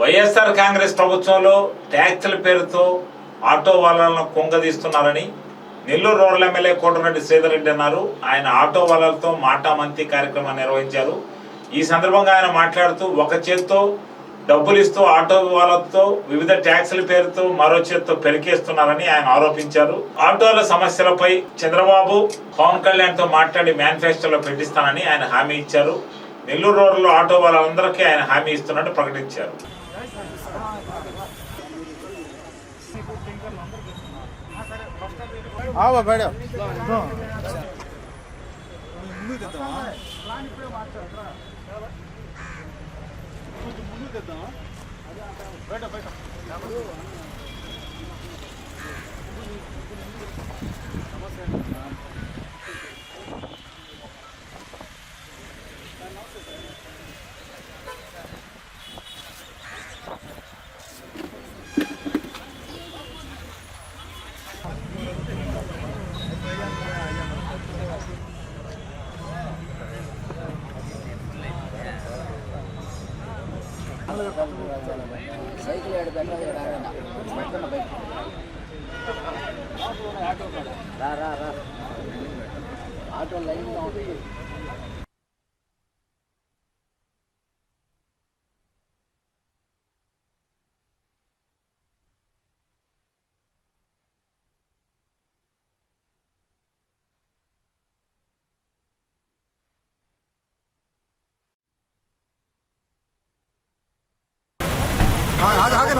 వైఎస్ఆర్ కాంగ్రెస్ ప్రభుత్వంలో ట్యాక్సుల పేరుతో ఆటో వాళ్ళను కుంగదీస్తున్నారని నెల్లూరు రోడ్ల ఎమ్మెల్యే కోటరెడ్డి శ్రీధర్ రెడ్డి అన్నారు. ఆయన ఆటో వాళ్ళతో మాటామంతి కార్యక్రమాన్ని నిర్వహించారు. ఈ సందర్భంగా ఆయన మాట్లాడుతూ ఒక చేత్తో డబ్బులు ఇస్తూ ఆటో వాళ్ళతో వివిధ ట్యాక్సుల పేరుతో మరో చేత్తో పెరికేస్తున్నారని ఆయన ఆరోపించారు. ఆటోల సమస్యలపై చంద్రబాబు పవన్ కళ్యాణ్తో మాట్లాడి మేనిఫెస్టోలో పెట్టిస్తానని ఆయన హామీ ఇచ్చారు. నెల్లూరు రోడ్లో ఆటో వాళ్ళందరికీ ఆయన హామీ ఇస్తున్నట్టు ప్రకటించారు. ఆవా మేడం సైకిల్ ఏడు పెట్టదు రారన్న పెట్టుకున్న బయట రా రా రా ఆటో లైన్లో ఉంది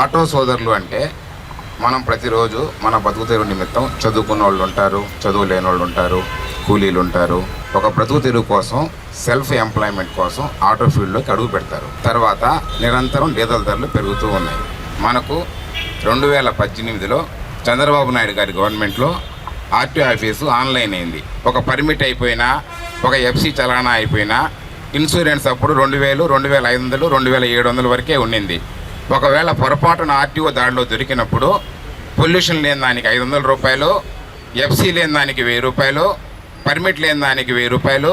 ఆటో సోదరులు అంటే మనం ప్రతిరోజు మన బతుకు తెరువు నిమిత్తం చదువుకున్న వాళ్ళు ఉంటారు చదువు లేని వాళ్ళు ఉంటారు కూలీలు ఉంటారు. ఒక బ్రతుకు తెరువు కోసం సెల్ఫ్ ఎంప్లాయ్మెంట్ కోసం ఆటో ఫీల్డ్లోకి అడుగు పెడతారు. తర్వాత నిరంతరం డీజల్ ధరలు పెరుగుతూ ఉన్నాయి. మనకు రెండు వేల పద్దెనిమిదిలో చంద్రబాబు నాయుడు గారి గవర్నమెంట్లో ఆర్టీఓ ఆఫీసు ఆన్లైన్ అయింది. ఒక పర్మిట్ అయిపోయినా ఒక ఎఫ్సి చలానా అయిపోయినా ఇన్సూరెన్స్ అప్పుడు రెండు వేలు రెండు వేల ఐదు వందలు రెండు వేల ఏడు వందల వరకే ఉండింది. ఒకవేళ పొరపాటున ఆర్టీఓ దాడిలో దొరికినప్పుడు పొల్యూషన్ లేని దానికి ఐదు వందల రూపాయలు ఎఫ్సి లేని దానికి వెయ్యి రూపాయలు పర్మిట్ లేని దానికి వెయ్యి రూపాయలు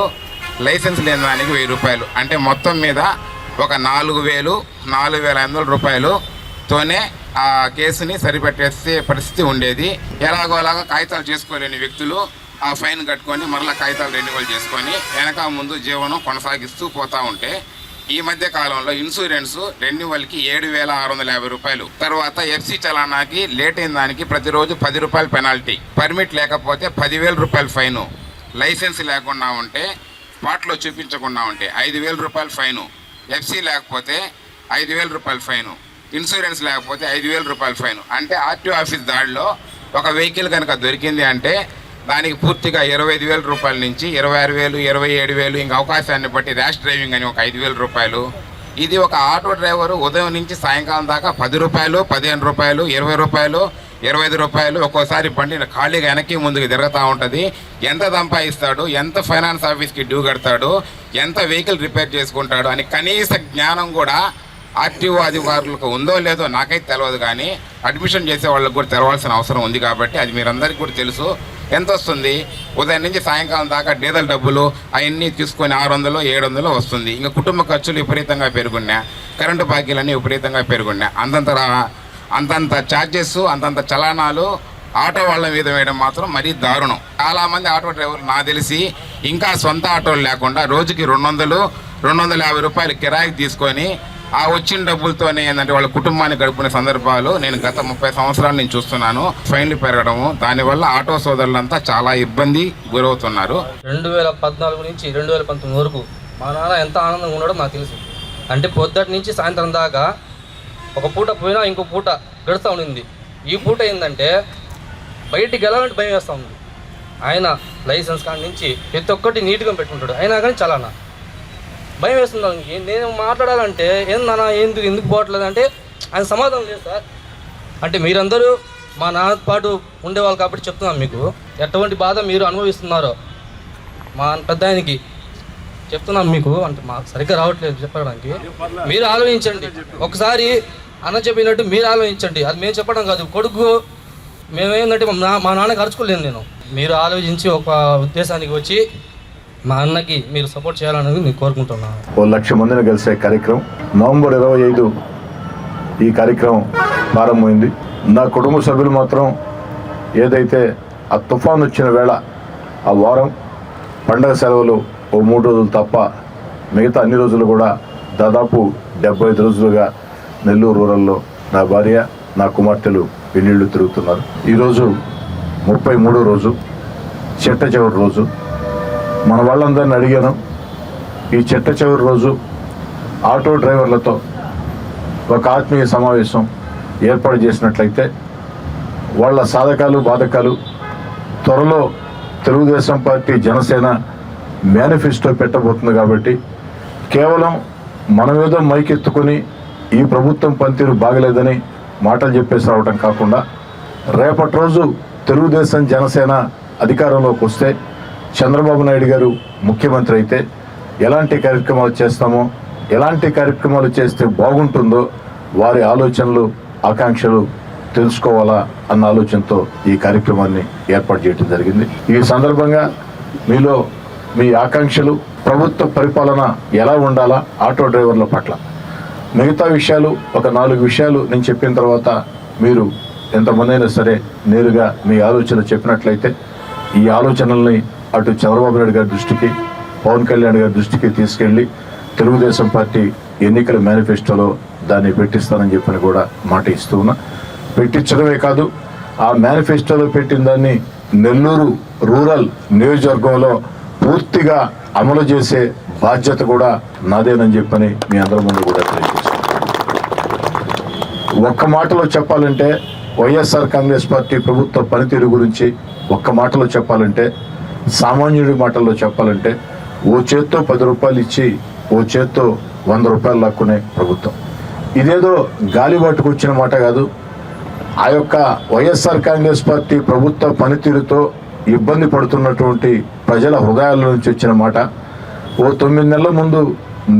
లైసెన్స్ లేని దానికి వెయ్యి రూపాయలు. అంటే మొత్తం మీద ఒక నాలుగు వేలు నాలుగు వేల ఐదు వందల రూపాయలుతోనే ఆ కేసుని సరిపెట్టేసే పరిస్థితి ఉండేది. ఎలాగోలాగా కాగితాలు చేసుకోలేని వ్యక్తులు ఆ ఫైన్ కట్టుకొని మరలా కాగితాలు రెన్యువల్ చేసుకొని వెనక ముందు జీవనం కొనసాగిస్తూ పోతూ ఉంటే ఈ మధ్య కాలంలో ఇన్సూరెన్స్ రెన్యువల్కి ఏడు వేల ఆరు వందల యాభై రూపాయలు. తర్వాత ఎఫ్సి చలానాకి లేట్ అయిన దానికి ప్రతిరోజు పది రూపాయలు పెనాల్టీ. పర్మిట్ లేకపోతే పదివేల రూపాయలు ఫైను. లైసెన్స్ లేకుండా ఉంటే స్పాట్లో చూపించకుండా ఉంటే ఐదు వేల రూపాయలు ఫైను. ఎఫ్సి లేకపోతే ఐదు వేల రూపాయలు ఫైను. ఇన్సూరెన్స్ లేకపోతే ఐదు వేల రూపాయలు ఫైన్. అంటే ఆర్టీఓ ఆఫీస్ దాడిలో ఒక వెహికల్ కనుక దొరికింది అంటే దానికి పూర్తిగా ఇరవై ఐదు వేల రూపాయల నుంచి ఇరవై ఆరు వేలు ఇరవై ఏడు వేలు ఇంకా అవకాశాన్ని బట్టి ర్యాష్ డ్రైవింగ్ అని ఒక ఐదు వేల రూపాయలు. ఇది ఒక ఆటో డ్రైవరు ఉదయం నుంచి సాయంకాలం దాకా పది రూపాయలు పదిహేను రూపాయలు ఇరవై రూపాయలు ఇరవై ఐదు రూపాయలు ఒక్కోసారి బండి ఖాళీగా వెనక్కి ముందుకు తిరుగుతూ ఉంటుంది. ఎంత సంపాదిస్తాడు ఎంత ఫైనాన్స్ ఆఫీస్కి డ్యూ కడతాడు ఎంత వెహికల్ రిపేర్ చేసుకుంటాడు అని కనీస జ్ఞానం కూడా ఆర్టీఓ అధికారులకు ఉందో లేదో నాకైతే తెలియదు కానీ అడ్మిషన్ చేసే వాళ్ళకి కూడా తెరవాల్సిన అవసరం ఉంది కాబట్టి అది మీరందరికీ కూడా తెలుసు. ఎంత వస్తుంది ఉదయం నుంచి సాయంకాలం దాకా డీజల్ డబ్బులు అవన్నీ తీసుకొని ఆరు వందలు ఏడు వందలు వస్తుంది. ఇంకా కుటుంబ ఖర్చులు విపరీతంగా పెరుగున్నా కరెంటు బాకీలన్నీ విపరీతంగా పెరుగున్నా అంతంత అంతంత ఛార్జెస్ అంతంత చలానాలు ఆటో వాళ్ళ మీద వేయడం మాత్రం మరీ దారుణం. చాలామంది ఆటో డ్రైవర్లు నాకు తెలిసి ఇంకా సొంత ఆటోలు లేకుండా రోజుకి రెండు వందలు రెండు వందల యాభై రూపాయలు కిరాయికి తీసుకొని ఆ వచ్చిన డబ్బులతోనే ఏంటంటే వాళ్ళ కుటుంబాన్ని గడుపుకునే సందర్భాలు నేను గత ముప్పై సంవత్సరాల నుంచి చూస్తున్నాను. ఫైన్లు పెరగడము దానివల్ల ఆటో సోదరులంతా చాలా ఇబ్బంది గురవుతున్నారు. రెండు వేల పద్నాలుగు నుంచి రెండు వేల పంతొమ్మిది వరకు మా నాన్న ఎంత ఆనందంగా ఉన్నాడో నాకు తెలుసు. అంటే పొద్దుటి నుంచి సాయంత్రం దాకా ఒక పూట పోయినా ఇంకో పూట గడుస్తూ ఉండింది. ఈ పూట ఏంటంటే బయటికి వెళ్ళాలంటే భయం వేస్తూ ఉంది. ఆయన లైసెన్స్ కాడి నుంచి ప్రతి ఒక్కటి నీట్గా పెట్టుకుంటాడు. అయినా కానీ చలానా. భయం వేస్తుంది దానికి. నేను మాట్లాడాలంటే ఏందన్నా ఎందుకు ఎందుకు పోవట్లేదు అంటే ఆయన సమాధానం లేదు సార్. అంటే మీరందరూ మా నాన్న పాటు ఉండేవాళ్ళు కాబట్టి చెప్తున్నాను మీకు. ఎటువంటి బాధ మీరు అనుభవిస్తున్నారో మా పెద్ద ఆయనకి చెప్తున్నాను మీకు. అంటే మాకు సరిగ్గా రావట్లేదు చెప్పడానికి. మీరు ఆలోచించండి. ఒకసారి అన్న చెప్పినట్టు మీరు ఆలోచించండి. అది మేము చెప్పడం కాదు. కొడుకు మేమేందంటే మా నా- మా నేను. మీరు ఆలోచించి ఒక ఉద్దేశానికి వచ్చి మా అన్నకి మీరు సపోర్ట్ చేయాలనేది నేను కోరుకుంటున్నాను. ఓ లక్ష మందిని కలిసే కార్యక్రమం. నవంబర్ ఇరవై ఐదు ఈ కార్యక్రమం ప్రారంభమైంది. నా కుటుంబ సభ్యులు మాత్రం ఏదైతే ఆ తుఫాన్ వచ్చిన వేళ ఆ వారం పండగ సెలవులు ఓ మూడు రోజులు తప్ప మిగతా అన్ని రోజులు కూడా దాదాపు డెబ్బై ఐదు రోజులుగా నెల్లూరు రూరల్లో నా భార్య నా కుమార్తెలు పెళ్ళిళ్ళు తిరుగుతున్నారు. ఈరోజు ముప్పై మూడో రోజు చిట్ట చివరి రోజు. మన వాళ్ళందరిని అడిగాను. ఈ చిట్ట చివరి రోజు ఆటో డ్రైవర్లతో ఒక ఆత్మీయ సమావేశం ఏర్పాటు చేసినట్లయితే వాళ్ళ సాధకాలు బాధకాలు త్వరలో తెలుగుదేశం పార్టీ జనసేన మేనిఫెస్టో పెట్టబోతుంది కాబట్టి కేవలం మనమేదో మైకెత్తుకొని ఈ ప్రభుత్వం పనితీరు బాగలేదని మాటలు చెప్పేసి రావటం కాకుండా రేపటి రోజు తెలుగుదేశం జనసేన అధికారంలోకి వస్తే చంద్రబాబు నాయుడు గారు ముఖ్యమంత్రి అయితే ఎలాంటి కార్యక్రమాలు చేస్తామో ఎలాంటి కార్యక్రమాలు చేస్తే బాగుంటుందో వారి ఆలోచనలు ఆకాంక్షలు తెలుసుకోవాలా అన్న ఆలోచనతో ఈ కార్యక్రమాన్ని ఏర్పాటు చేయడం జరిగింది. ఈ సందర్భంగా మీలో మీ ఆకాంక్షలు ప్రభుత్వ పరిపాలన ఎలా ఉండాలా ఆటో డ్రైవర్ల పట్ల. మిగతా విషయాలు ఒక నాలుగు విషయాలు నేను చెప్పిన తర్వాత మీరు ఎంతమందైనా సరే నేరుగా మీ ఆలోచన చెప్పినట్లయితే ఈ ఆలోచనల్ని అటు చంద్రబాబు నాయుడు గారి దృష్టికి పవన్ కళ్యాణ్ గారి దృష్టికి తీసుకెళ్ళి తెలుగుదేశం పార్టీ ఎన్నికల మేనిఫెస్టోలో దాన్ని పెట్టిస్తానని చెప్పని కూడా మాట ఇస్తూ ఉన్నా. పెట్టించడమే కాదు ఆ మేనిఫెస్టోలో పెట్టిన దాన్ని నెల్లూరు రూరల్ నియోజకవర్గంలో పూర్తిగా అమలు చేసే బాధ్యత కూడా నాదేనని చెప్పని మీ అందరి ముందు కూడా తెలియజేస్తాను ఒక్క మాటలో చెప్పాలంటే వైఎస్ఆర్ కాంగ్రెస్ పార్టీ ప్రభుత్వ పనితీరు గురించి ఒక్క మాటలో చెప్పాలంటే సామాన్యుడి మాటల్లో చెప్పాలంటే ఓ చేత్తో పది రూపాయలు ఇచ్చి ఓ చేత్తో వంద రూపాయలు లాక్కునే ప్రభుత్వం. ఇదేదో గాలిబాటుకు వచ్చిన మాట కాదు. ఆ యొక్క వైఎస్ఆర్ కాంగ్రెస్ పార్టీ ప్రభుత్వ పనితీరుతో ఇబ్బంది పడుతున్నటువంటి ప్రజల హృదయాల నుంచి వచ్చిన మాట. ఓ తొమ్మిది నెలల ముందు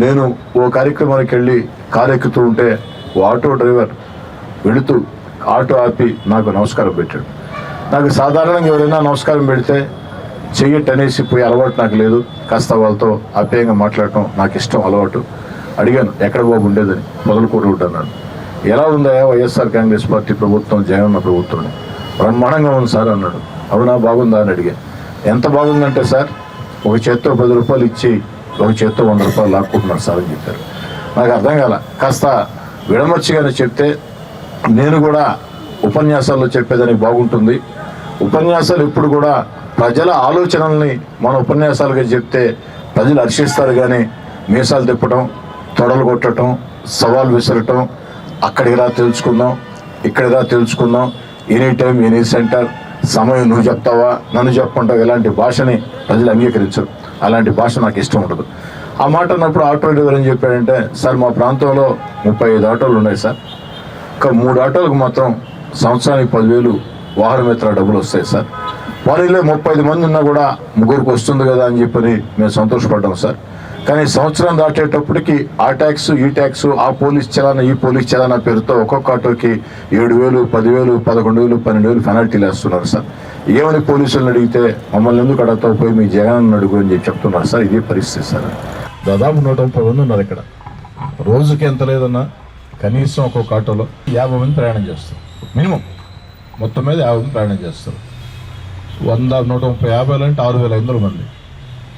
నేను ఓ కార్యక్రమానికి వెళ్ళి కారు ఎక్కుతూ ఉంటే ఓ ఆటో డ్రైవర్ వెళుతూ ఆటో ఆపి నాకు నమస్కారం పెట్టాడు. నాకు సాధారణంగా ఎవరైనా నమస్కారం పెడితే చెయ్యట్ అనేసి పోయి అలవాటు నాకు లేదు. కాస్త వాళ్ళతో అప్యాయంగా మాట్లాడటం నాకు ఇష్టం అలవాటు. అడిగాను ఎక్కడ బాబు ఉండేదని? మొదలుకూరు అన్నాడు ఎలా ఉందా వైఎస్ఆర్ కాంగ్రెస్ పార్టీ ప్రభుత్వం జగనన్న ప్రభుత్వం? బ్రహ్మాండంగా ఉంది సార్ అన్నాడు. అవునా బాగుందా? అని అడిగాను ఎంత బాగుందంటే సార్ ఒక చేత్తో పది రూపాయలు ఇచ్చి ఒక చేత్తో వంద రూపాయలు లాక్కుంటున్నారు సార్ అని చెప్పారు. నాకు అర్థం కాల. కాస్త విడమర్చిగానే చెప్తే నేను కూడా ఉపన్యాసాల్లో చెప్పేదానికి బాగుంటుంది. ఉపన్యాసాలు ఎప్పుడు కూడా ప్రజల ఆలోచనల్ని మన ఉపన్యాసాలుగా చెప్తే ప్రజలు హర్షిస్తారు కానీ మీసాలు తిప్పటం తొడలు కొట్టడం సవాల్ విసరటం అక్కడికి రా తెలుసుకుందాం ఇక్కడికి రా తెలుసుకుందాం ఎనీ టైం ఎనీ సెంటర్ సమయం నువ్వు చెప్తావా నన్ను చెప్పుకుంటావు ఇలాంటి భాషని ప్రజలు అంగీకరించరు. అలాంటి భాష నాకు ఇష్టం ఉండదు. ఆ మాట అన్నప్పుడు ఆటో డ్రైవర్ ఏం చెప్పాడంటే సార్ మా ప్రాంతంలో ముప్పై ఐదు ఆటోలు ఉన్నాయి సార్. ఒక మూడు ఆటోలకు మాత్రం సంవత్సరానికి పదివేలు వాహనమిత్ర డబ్బులు వస్తాయి సార్. వారిలో ముప్పై ఐదు మంది ఉన్నా కూడా ముగ్గురికి వస్తుంది కదా అని చెప్పని మేము సంతోషపడ్డాం సార్. కానీ సంవత్సరం దాటేటప్పటికి ఆ ట్యాక్స్ ఈ ట్యాక్స్ ఆ పోలీస్ చలానా ఈ పోలీస్ చలానా పేరుతో ఒక్కొక్క ఆటోకి ఏడు వేలు పదివేలు పదకొండు వేలు పన్నెండు వేలు పెనాల్టీలు వేస్తున్నారు సార్. ఏమని పోలీసులను అడిగితే మమ్మల్ని ఎందుకు అడగతావు పోయి మీ జగన్ అడుగు అని చెప్పి చెప్తున్నారు సార్. ఇదే పరిస్థితి సార్. దాదాపు నూట ముప్పై మంది ఉన్నారు ఇక్కడ. రోజుకి ఎంత లేదన్నా కనీసం ఒక్కొక్క ఆటోలో యాభై మంది ప్రయాణం చేస్తారు. మినిమం. మొత్తం మీద యాభై మంది ప్రయాణం చేస్తారు. వంద నూట ముప్పై యాభైలు అంటే ఆరు వేల ఐదు మంది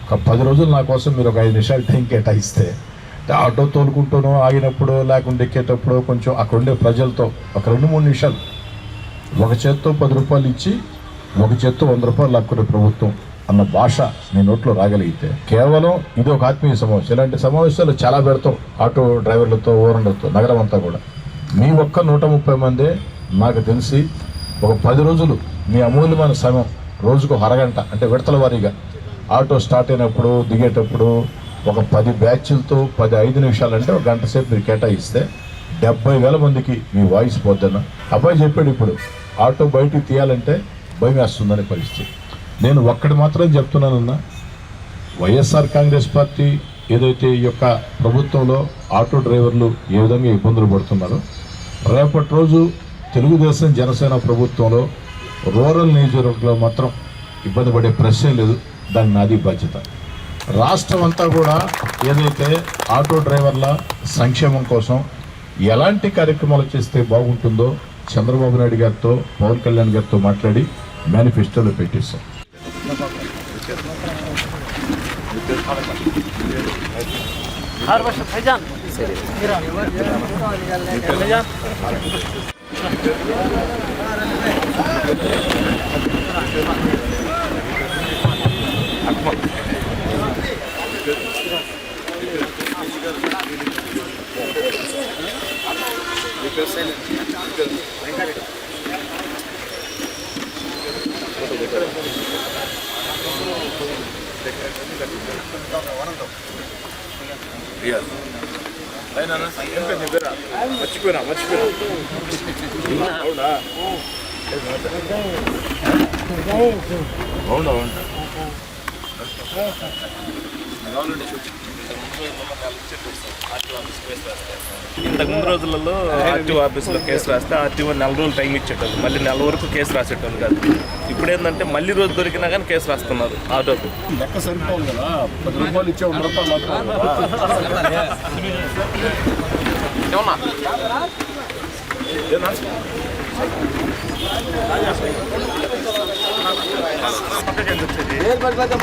ఒక పది రోజులు నా కోసం మీరు ఒక ఐదు నిమిషాలు టైం కేటాయిస్తే. ఆటో తోలుకుంటూనో ఆగినప్పుడు లేకుంటే ఎక్కేటప్పుడు కొంచెం అక్కడ ఉండే ప్రజలతో ఒక రెండు మూడు నిమిషాలు. ఒక చేత్తో పది రూపాయలు ఇచ్చి ఒక చేత్తో వంద రూపాయలు లాక్కునే ప్రభుత్వం అన్న భాష నేను నోట్లో రాగలిగితే. కేవలం ఇది ఒక ఆత్మీయ సమావేశం. ఇలాంటి సమావేశాలు చాలా పెడతాం. ఆటో డ్రైవర్లతో ఓనర్లతో నగరం అంతా కూడా. మీ ఒక్క నూట ముప్పై మందే నాకు తెలిసి ఒక పది రోజులు మీ అమూల్యమైన సమయం రోజుకు అరగంట అంటే విడతల వారీగా. ఆటో స్టార్ట్ అయినప్పుడు దిగేటప్పుడు ఒక పది బ్యాచ్లతో పది ఐదు నిమిషాలు అంటే ఒక గంట సేపు మీరు కేటాయిస్తే డెబ్బై వేల మందికి మీ వాయిస్ పోద్దన్న. అబ్బాయి చెప్పాడు ఇప్పుడు ఆటో బయటికి తీయాలంటే భయం వేస్తుందనే పరిస్థితి. నేను ఒక్కటి మాత్రం చెప్తున్నానన్నా వైఎస్ఆర్ కాంగ్రెస్ పార్టీ ఏదైతే ఈ యొక్క ప్రభుత్వంలో ఆటో డ్రైవర్లు ఏ విధంగా ఇబ్బందులు పడుతున్నారో రేపటి రోజు తెలుగుదేశం జనసేన ప్రభుత్వంలో రూరల్ నియోజకవర్గంలో మాత్రం ఇబ్బంది పడే ప్రశ్నే లేదు. దానికి నాది బాధ్యత. రాష్ట్రం అంతా కూడా ఏదైతే ఆటో డ్రైవర్ల సంక్షేమం కోసం ఎలాంటి కార్యక్రమాలు చేస్తే బాగుంటుందో చంద్రబాబు నాయుడు గారితో పవన్ కళ్యాణ్ గారితో మాట్లాడి మేనిఫెస్టోలో పెట్టేశాం. రియాజ్ 나는 형편 힘들어. 맞추거나 맞추거나. 나오나. 나오나. 나오나. ఇంతకు ముందు రోజులలో ఆర్టీఓ ఆఫీస్లో కేసు రాస్తే ఆర్టీఓ నెల రోజులు టైం ఇచ్చేటోళ్ళు. మళ్ళీ నెల వరకు కేసు రాసేటోళ్ళు కాదు. ఇప్పుడు ఏంటంటే మళ్ళీ రోజు దొరికినా కానీ కేసు రాస్తున్నారు ఆటోకి. లెక్క సరిపోదు కదా. పది రూపాయలు ఇచ్చే వంద రూపాయలు మాత్రం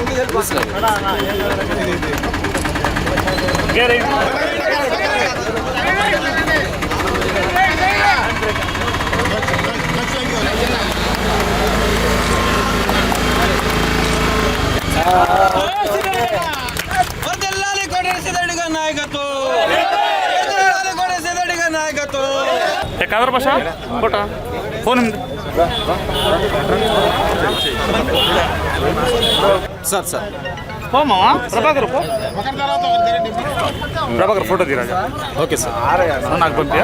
వర్ధిల్లాలి కోటేశ్వరుడి గారి నాయకత్వం సార్ సార్. పోమా ప్రభాకర్ పో. ప్రభాకర్ ఫోటో తీరాజా ఓకే సార్. నాకు పంపి